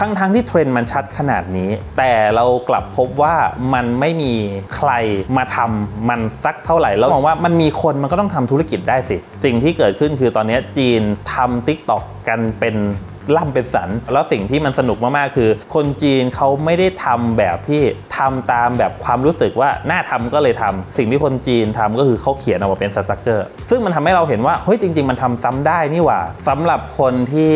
ทั้งทั้งที่เทรนด์มันชัดขนาดนี้ แต่เรากลับพบว่ามันไม่มีใครมาทำมันสักเท่าไหร่แล้วมองว่ามันมีคนมันก็ต้องทำธุรกิจได้สิ สิ่งที่เกิดขึ้นคือตอนนี้จีนทำ Tik t o อกกันเป็น ล่ำเป็นสัน แล้วสิ่งที่มันสนุกมากๆคือ คนจีนเขาไม่ได้ทำแบบที่ทำตามแบบความรู้สึกว่าน่าทำก็เลยทำสิ่งที่คนจีนทำก็คือเขาเขียนออกมาเป็นสตรัคเจอร์ซึ่งมันทำให้เราเห็นว่าเฮ้ยจริง ๆ มันทำซ้ำได้นี่หว่าสำหรับคนที่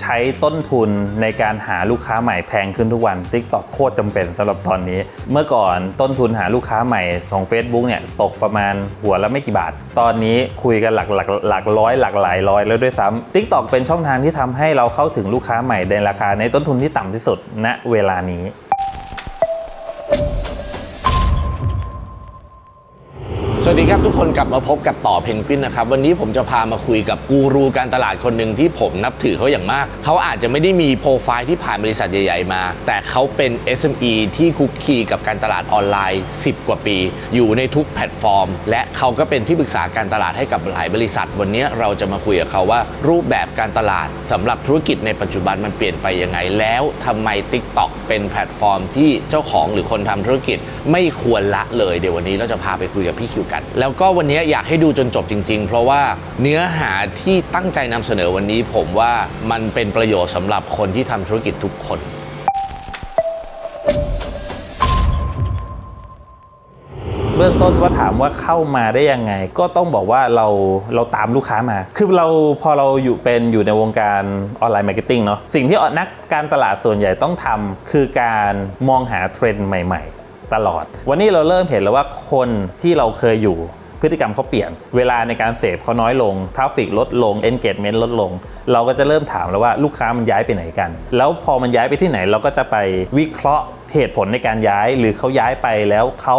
ใช้ต้นทุนในการหาลูกค้าใหม่แพงขึ้นทุกวัน TikTok โคตรจำเป็นสำหรับตอนนี้ เมื่อก่อนต้นทุนหาลูกค้าใหม่ของ Facebook เนี่ยตกประมาณหัวละไม่กี่บาท ตอนนี้คุยกันหลักหลักหลักร้อยหลักหลายร้อยแล้วด้วยซ้ำ TikTok เป็นช่องทางที่ทำให้เราเข้าถึงลูกค้าใหม่ในราคาในต้นทุนที่ต่ำที่สุดณเวลานี้ ดีครับทุกคนกลับมาพบกับต่อเพนกวินนะครับวันนี้ผมจะพามาคุยกับกูรูการตลาดคนหนึ่งที่ผมนับถือเขาอย่างมาก เขาอาจจะไม่ได้มีโปรไฟล์ที่ผ่านบริษัทใหญ่ๆมา แต่เขาเป็น SME ที่คุกคีกับการตลาดออนไลน์ 10 กว่าปี อยู่ในทุกแพลตฟอร์ม และเขาก็เป็นที่ปรึกษาการตลาดให้กับหลายบริษัท วันนี้เราจะมาคุยกับเขาว่า รูปแบบการตลาดสำหรับธุรกิจในปัจจุบันมันเปลี่ยนไปยังไง แล้วทำไม TikTok เป็นแพลตฟอร์มที่เจ้าของหรือคนทำธุรกิจไม่ควรละเลยเดี๋ยววันนี้เราจะพาไปคุยกับพี่คิวกันแล้วก็วันนี้อยากให้ดูจนจบจริง ๆ เพราะว่าเนื้อหาที่ตั้งใจนำเสนอวันนี้ผมว่ามันเป็นประโยชน์สำหรับคนที่ทำธุรกิจทุกคน เบื้องต้นว่าถามว่าเข้ามาได้ยังไง ก็ต้องบอกว่าเราเราตามลูกค้ามา คือเราพอเราอยู่เป็นอยู่ในวงการออนไลน์มาร์เก็ตติ้งเนาะสิ่งที่นักการตลาดส่วนใหญ่ต้องทำคือการมองหาเทรนด์ใหม่ ๆ ตลอด วันนี้เราเริ่มเห็นแล้วว่าคนที่เราเคยอยู่พฤติกรรมเขาเปลี่ยน เวลาในการเสพเขาน้อยลงทราฟฟิกลดลง engagement ลดลง เราก็จะเริ่มถามแล้วว่าลูกค้ามันย้ายไปไหนกัน แล้วพอมันย้ายไปที่ไหนเราก็จะไปวิเคราะห์เหตุผลในการย้าย หรือเขาย้ายไปแล้วเขา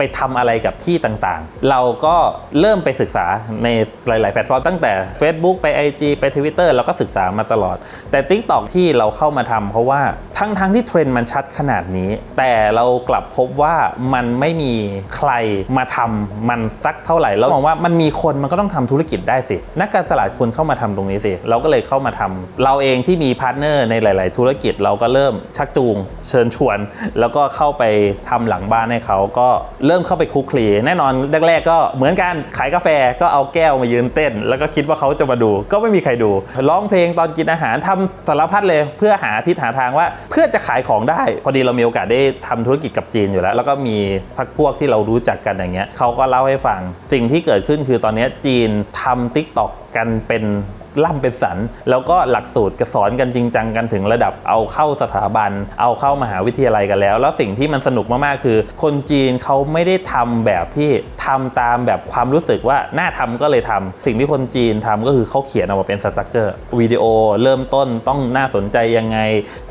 ไปทำอะไรกับที่ต่างๆ เราก็เริ่มไปศึกษาในหลาย ๆ แพลตฟอร์มตั้งแต่ Facebook ไป IG ไป Twitter เราก็ศึกษามาตลอด แต่ TikTok ที่เราเข้ามาทำเพราะว่าทั้งๆทที่เทรนด์มันชัดขนาดนี้ แต่เรากลับพบว่ามันไม่มีใครมาทำมันสักเท่าไหร่แล้วมองว่ามันมีคนมันก็ต้องทำธุรกิจได้สิ นักการตลาดควรเข้ามาทำตรงนี้สิ เราก็เลยเข้ามาทำเราเองที่มีพาร์ทเนอร์ในหลาย ๆ ธุรกิจเราก็เริ่มชักจูง เชิญชวน แล้วก็เข้าไปทำหลังบ้านให้เขาก็เริ่มเข้าไปคุกคลีแน่นอนแรกๆก็เหมือนกันขายกาแฟก็เอาแก้วมายืนเต้น แล้วก็คิดว่าเขาจะมาดู ก็ไม่มีใครดูร้องเพลงตอนกินอาหารทำสารพัดเลยเพื่อหาทิศหาทางว่าเพื่อจะขายของได้ พอดีเรามีโอกาสได้ทำธุรกิจกับจีนอยู่แล้ว แล้วก็มีพักพวกที่เรารู้จักกันอย่างเงี้ยเขาก็เล่าให้ฟังสิ่งที่เกิดขึ้นคือตอนนี้จีนทำ Tik t o อกกันเป็น ล่ำเป็นสัน แล้วก็หลักสูตรกสอนกันจริงจังกันถึงระดับเอาเข้าสถาบัน เอาเข้ามหาวิทยาลัยกันแล้ว แล้วสิ่งที่มันสนุกมากๆคือ คนจีนเขาไม่ได้ทำแบบที่ทำตามแบบความรู้สึกว่าน่าทำก็เลยทำสิ่งที่คนจีนทำก็คือเขาเขียนออกมาเป็นสตรัคเจอร์วิดีโอเริ่มต้นต้องน่าสนใจยังไง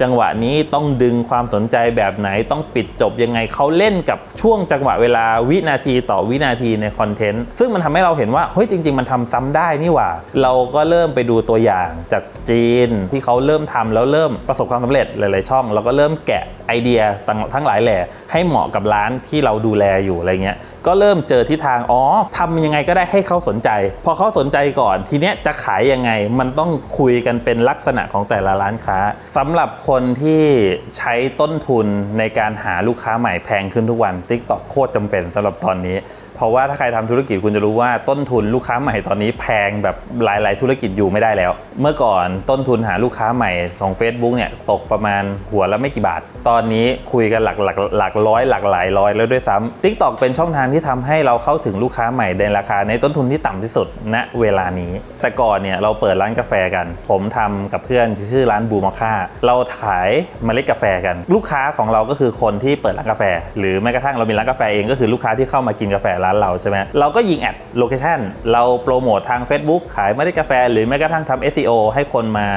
จังหวะนี้ต้องดึงความสนใจแบบไหนต้องปิดจบยังไงเขาเล่นกับช่วงจังหวะเวลาวินาทีต่อวินาทีในคอนเทนต์ซึ่งมันทำให้เราเห็นว่าเฮ้ยจริง ๆ มันทำซ้ำได้นี่หว่า เราก็เริ่มไปดูตัวอย่างจากจีนที่เขาเริ่มทำแล้วเริ่มประสบความสำเร็จหลาย ๆ ช่องเราก็เริ่มแกะ ไอเดียต่างทั้งหลายแหล่ให้เหมาะกับร้านที่เราดูแลอยู่อะไรเงี้ยก็เริ่มเจอทิศทางอ๋อทำยังไงก็ได้ให้เขาสนใจ พอเขาสนใจก่อน ทีเนี้ยจะขายยังไงมันต้องคุยกันเป็นลักษณะของแต่ละร้านค้าสำหรับคนที่ใช้ต้นทุนในการหาลูกค้าใหม่แพงขึ้นทุกวัน TikTok โคตรจำเป็นสำหรับตอนนี้ เพราะว่าถ้าใครทำธุรกิจคุณจะรู้ว่าต้นทุนลูกค้าใหม่ตอนนี้แพงแบบหลาย ๆ ธุรกิจอยู่ไม่ได้แล้ว เมื่อก่อนต้นทุนหาลูกค้าใหม่ของ Facebook เนี่ยตกประมาณหัวละไม่กี่บาทตอนอนนี้คุยกันหลักหลักหลักร้อยหลักหลายร้อยแล้วด้วยซ้ำ TikTok เป็นช่องทางที่ทำให้เราเข้าถึงลูกค้าใหม่ในราคาในต้นทุนที่ต่ำที่สุดณเวลานี้ แต่ก่อนเนี่ยเราเปิดร้านกาแฟกัน ผมทำกับเพื่อนชื่อร้านบูมอค่าเราขายเมล็ดกาแฟกัน ลูกค้าของเราก็คือคนที่เปิดร้านกาแฟ หรือแม้กระทั่งเรามีร้านกาแฟเองก็คือลูกค้าที่เข้ามากินกาแฟร้านเราใช่ไหมเราก็ยิงแอดโลเคชันเราโปรโมททาง Facebook ขายเมล็ดกาแฟ หรือแม้กระทั่งทำ SEO ให้คนมา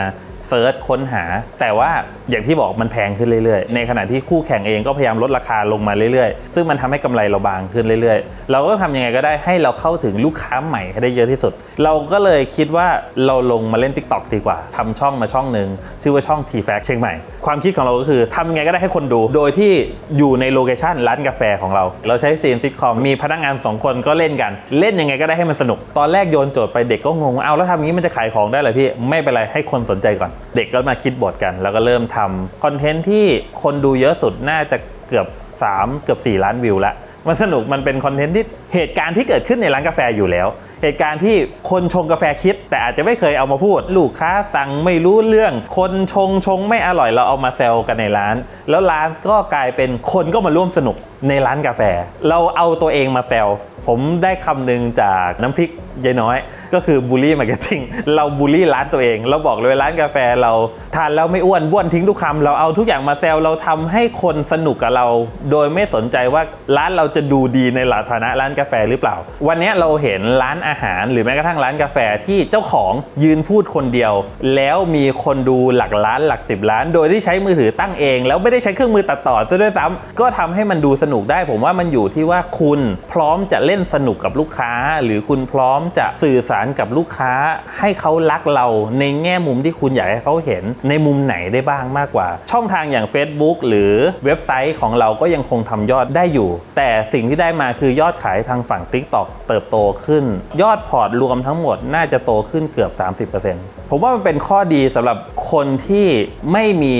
ซิร์ชค้นหา แต่ว่าอย่างที่บอกมันแพงขึ้นเรื่อยๆ ในขณะที่คู่แข่งเองก็พยายามลดราคาลงมาเรื่อยๆ ซึ่งมันทำให้กำไรเราบางขึ้นเรื่อยๆ เราก็ทำยังไงก็ได้ให้เราเข้าถึงลูกค้าใหม่ให้ได้เยอะที่สุด เราก็เลยคิดว่าเราลงมาเล่น TikTok ดีกว่าทำช่องมาช่องหนึ่งชื่อว่าช่อง t f a c เชียงใหม่ ความคิดของเราก็คือทำยังไงก็ได้ให้คนดู โดยที่อยู่ในโลเคชันร้านกาแฟของเรา เราใช้ซีนซิทคอมมีพนักงานสองคนก็เล่นกัน เล่นยังไงก็ได้ให้มันสนุก ตอนแรกโยนโจทย์ไปเด็กก็งงเอาแล้วทำอย่างนี้มันจะขายของได้เหรอพี่ไม่เป็นไรให้คนสนใจก่อนเด็กก็มาคิดบทกัน แล้วก็เริ่มทำคอนเทนต์ที่คนดูเยอะสุดน่าจะเกือบ 3 เกือบ 4 ล้านวิวละมันสนุกมันเป็นคอนเทนต์ที่เหตุการณ์ที่เกิดขึ้นในร้านกาแฟอยู่แล้ว เหตุการณ์ที่คนชงกาแฟคิด แต่อาจจะไม่เคยเอามาพูด ลูกค้าสั่งไม่รู้เรื่อง คนชงชงไม่อร่อยเราเอามาแซวกันในร้าน แล้วร้านก็กลายเป็นคนก็มาร่วมสนุกในร้านกาแฟ เราเอาตัวเองมาแซวผมได้คำหนึ่งจากน้ำพริกยายน้อย ก็คือบูลลี่มาร์เก็ตติ้งเราบูลลี่ร้านตัวเอง เราบอกเลยร้านกาแฟเราทานแล้วไม่อ้วนบ้วนทิ้งทุกคำเราเอาทุกอย่างมาแซวเราทำให้คนสนุกกับเรา โดยไม่สนใจว่าร้านเราจะดูดีในฐานะร้านกาแฟหรือเปล่า วันนี้เราเห็นร้านอาหาร หรือแม้กระทั่งร้านกาแฟที่เจ้าของยืนพูดคนเดียว แล้วมีคนดูหลักล้านหลักสิบล้าน โดยที่ใช้มือถือตั้งเอง แล้วไม่ได้ใช้เครื่องมือตัดต่อซะด้วยซ้ำก็ทำให้มันดูสนุกได้ ผมว่ามันอยู่ที่ว่าคุณพร้อมจะเล่นสนุกกับลูกค้า หรือคุณพร้อมจะสื่อสารกับลูกค้า ให้เขารักเราในแง่มุมที่คุณอยากให้เขาเห็นในมุมไหนได้บ้างมากกว่า ช่องทางอย่าง Facebook หรือเว็บไซต์ของเราก็ยังคงทำยอดได้อยู่ แต่สิ่งที่ได้มาคือยอดขายทางฝั่ง TikTok เติบโตขึ้น ยอดพอร์ตรวมทั้งหมดน่าจะโตขึ้นเกือบ 30%ผมว่ามันเป็นข้อดีสำหรับ คนที่ไม่มี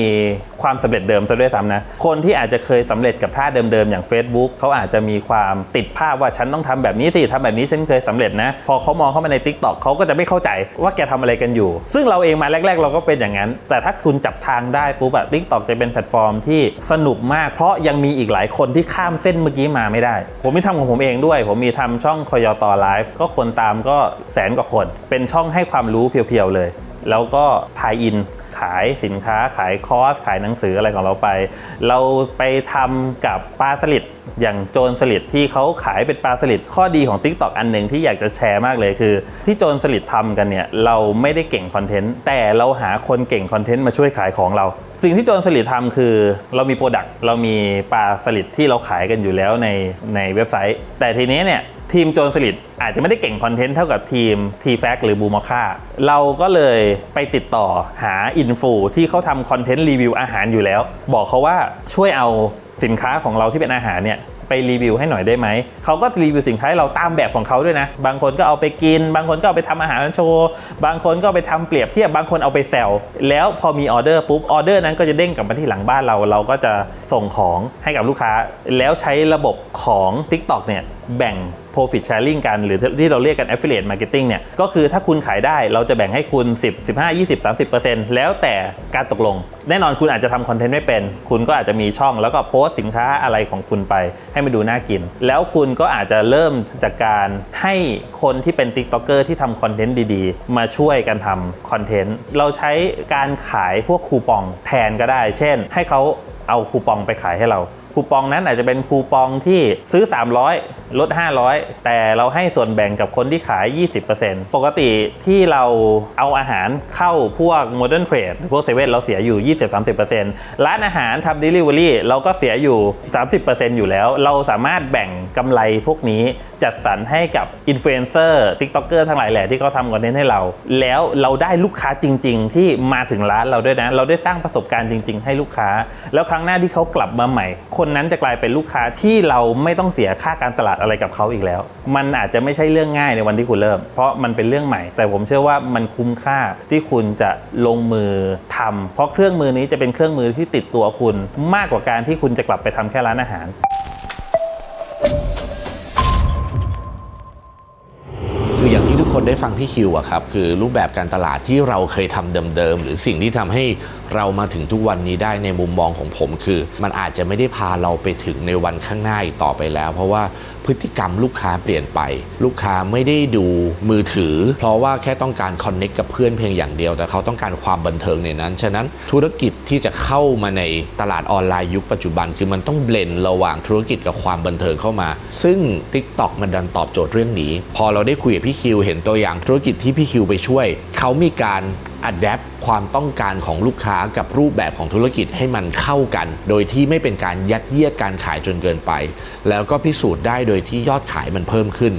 ความสำเร็จเดิมซะด้วยซ้ำนะ คนที่อาจจะเคยสำเร็จกับท่าเดิมๆอย่าง Facebook เขาอาจจะมีความติดภาพว่าฉันต้องทำแบบนี้สิทำแบบนี้ฉันเคยสำเร็จนะ พอเขามองเข้ามาใน TikTok เขาก็จะไม่เข้าใจว่าแกทำอะไรกันอยู่ ซึ่งเราเองมาแรก ๆ เราก็เป็นอย่างนั้น แต่ถ้าคุณจับทางได้ปุ๊บอะ TikTok จะเป็นแพลตฟอร์มที่สนุกมาก เพราะยังมีอีกหลายคนที่ข้ามเส้นเมื่อกี้มาไม่ได้ ผมมีทำของผมเองด้วย ผมมีทำช่องคอยตอไลฟ์ก็คนตามก็แสนกว่าคน เป็นช่องให้ความรู้เพียวๆเลย แล้วก็ทายอิน ขายสินค้าขายคอร์สขายหนังสืออะไรของเราไป เราไปทำกับปลาสลิดอย่างโจรสลิดที่เขาขายเป็นปลาสลิดข้อดีของ Tik t o อกอันหนึ่งที่อยากจะแชร์มากเลยคือ ที่โจรสลิดทำกันเนี่ยเราไม่ได้เก่งคอนเทนต์แต่เราหาคนเก่งคอนเทนต์มาช่วยขายของเรา สิ่งที่โจรสลิดทำคือเรามีโปรดักต์เรามีปลาสลิดที่เราขายกันอยู่แล้วในในเว็บไซต์ แต่ทีนี้เนี่ย ทีมโจรสลิดอาจจะไม่ได้เก่งคอนเทนต์เท่ากับทีม t f a c หรือบูมอค่าเราก็เลยไปติดต่อหาอินฟูที่เขาทำคอนเทนต์รีวิวอาหารอยู่แล้ว บอกเขาว่าช่วยเอาสินค้าของเราที่เป็นอาหารเนี่ยไปรีวิวให้หน่อยได้ไหม เขาก็รีวิวสินค้าให้เราตามแบบของเขาด้วยนะ บางคนก็เอาไปกิน บางคนก็เอาไปทำอาหารโชว์ บางคนก็ไปทำเปรียบเทียบ บางคนเอาไปแซว แล้วพอมีออเดอร์ปุ๊บ ออเดอร์นั้นก็จะเด้งกลับมาที่หลังบ้านเรา เราก็จะส่งของให้กับลูกค้า แล้วใช้ระบบของ TikTok เนี่ยแบ่ง profit sharing กัน หรือที่เราเรียกกัน affiliate marketing เนี่ย ก็คือถ้าคุณขายได้เราจะแบ่งให้คุณ 10 15 20 30 แล้วแต่การตกลง แน่นอนคุณอาจจะทำคอนเทนต์ไม่เป็น คุณก็อาจจะมีช่องแล้วก็โพสต์สินค้าอะไรของคุณไป ให้มันดูน่ากิน แล้วคุณก็อาจจะเริ่มจากการให้คนที่เป็น TikToker ที่ทำคอนเทนต์ดีๆ มาช่วยกันทำคอนเทนต์ เราใช้การขายพวกคูปองแทนก็ได้ เช่น ให้เขาเอาคูปองไปขายให้เราคูปองนั้นอาจจะเป็นคูปองที่ซื้อ 300 ลด 500 แต่เราให้ส่วนแบ่งกับคนที่ขาย 20%ปกติที่เราเอาอาหารเข้าพวก Modern Trade หรือพวกเซเว่นเราเสียอยู่ 20-30%ร้านอาหารทำ Delivery เราก็เสียอยู่ 30%อยู่แล้ว เราสามารถแบ่งกำไรพวกนี้จัดสรรให้กับอินฟลูเอนเซอร์ทิกต็อกเกอร์ทั้งหลายแหล่ที่เขาทำคอนเทนต์ให้เรา แล้วเราได้ลูกค้าจริง ๆ ที่มาถึงร้านเราด้วยนะ เราได้สร้างประสบการณ์จริง ๆ ให้ลูกค้า แล้วครั้งหน้าที่เขากลับมาใหม่ คนนั้นจะกลายเป็นลูกค้าที่เราไม่ต้องเสียค่าการตลาดอะไรกับเขาอีกแล้ว มันอาจจะไม่ใช่เรื่องง่ายในวันที่คุณเริ่ม เพราะมันเป็นเรื่องใหม่ แต่ผมเชื่อว่ามันคุ้มค่าที่คุณจะลงมือทำเพราะเครื่องมือนี้จะเป็นเครื่องมือที่ติดตัวคุณ มากกว่าการที่คุณจะกลับไปทำแค่ร้านอาหารคืออย่างที่ทุกคนได้ฟังพี่คิวอะครับคือรูปแบบการตลาดที่เราเคยทำเดิมๆหรือสิ่งที่ทำให้เรามาถึงทุกวันนี้ได้ในมุมมองของผมคือ มันอาจจะไม่ได้พาเราไปถึงในวันข้างหน้าอีกต่อไปแล้ว เพราะว่าพฤติกรรมลูกค้าเปลี่ยนไป ลูกค้าไม่ได้ดูมือถือ เพราะว่าแค่ต้องการคอนเน็กกับเพื่อนเพียงอย่างเดียว แต่เขาต้องการความบันเทิงในนั้น ฉะนั้นธุรกิจที่จะเข้ามาในตลาดออนไลน์ยุคปัจจุบัน คือมันต้องเบลนระหว่างธุรกิจกับความบันเทิงเข้ามา ซึ่ง TikTok มันดันตอบโจทย์เรื่องนี้ พอเราได้คุยกับพี่คิวเห็นตัวอย่างธุรกิจที่พี่คิวไปช่วย เขามีการ อัดแอปความต้องการของลูกค้ากับรูปแบบของธุรกิจให้มันเข้ากัน โดยที่ไม่เป็นการยัดเยียดการขายจนเกินไป แล้วก็พิสูจน์ได้โดยที่ยอดขายมันเพิ่มขึ้น